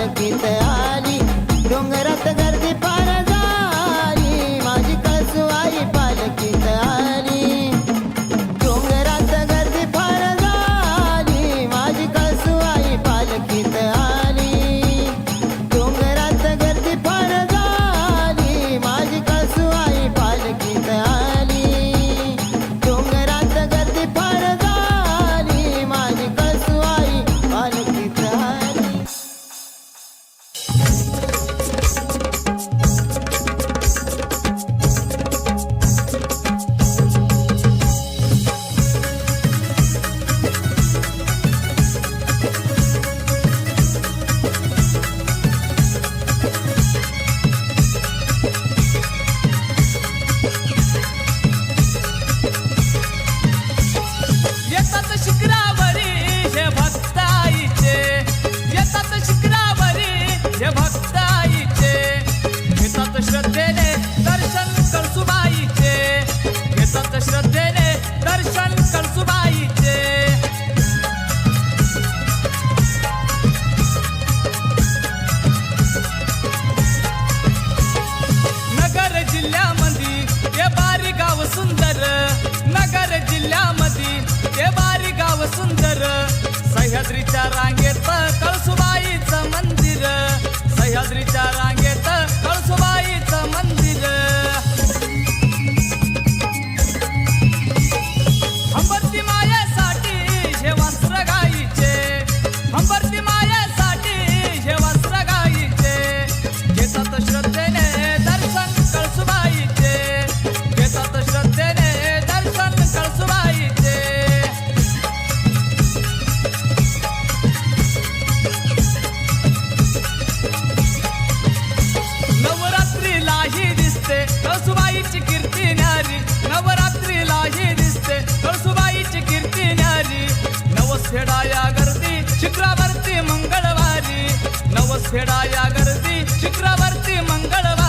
I sentirte. Ah. नवसफेडा गर्दी शुक्रवारती मंगळवारी